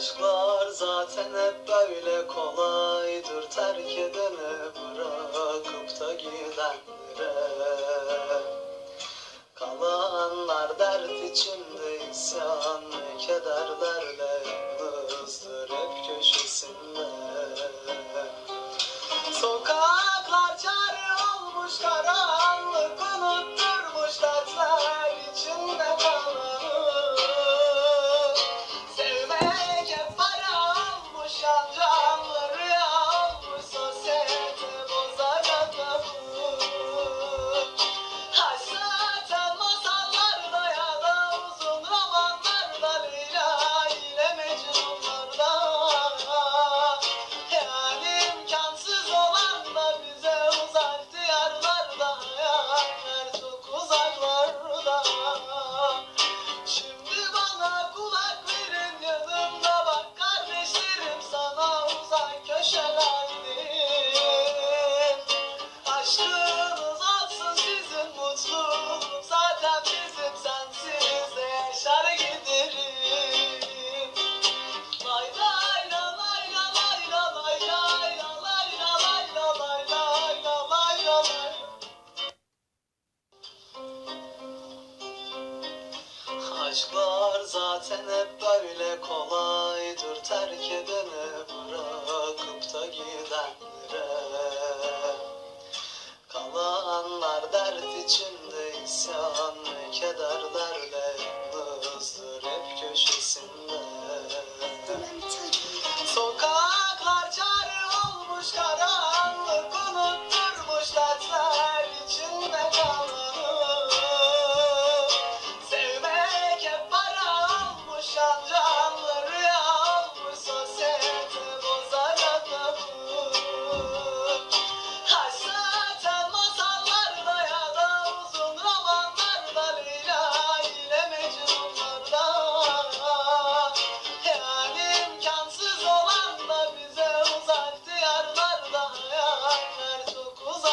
Aşklar zaten hep böyle kolaydır. Terk edene bırakıp da gidenlere. Kalanlar dert içinde isyan Kederlerle yalnızdır hep köşesinde. Sokaklar çare olmuş karar Aşklar zaten hep böyle kolaydır. Terk edene bırakıp da gidenlere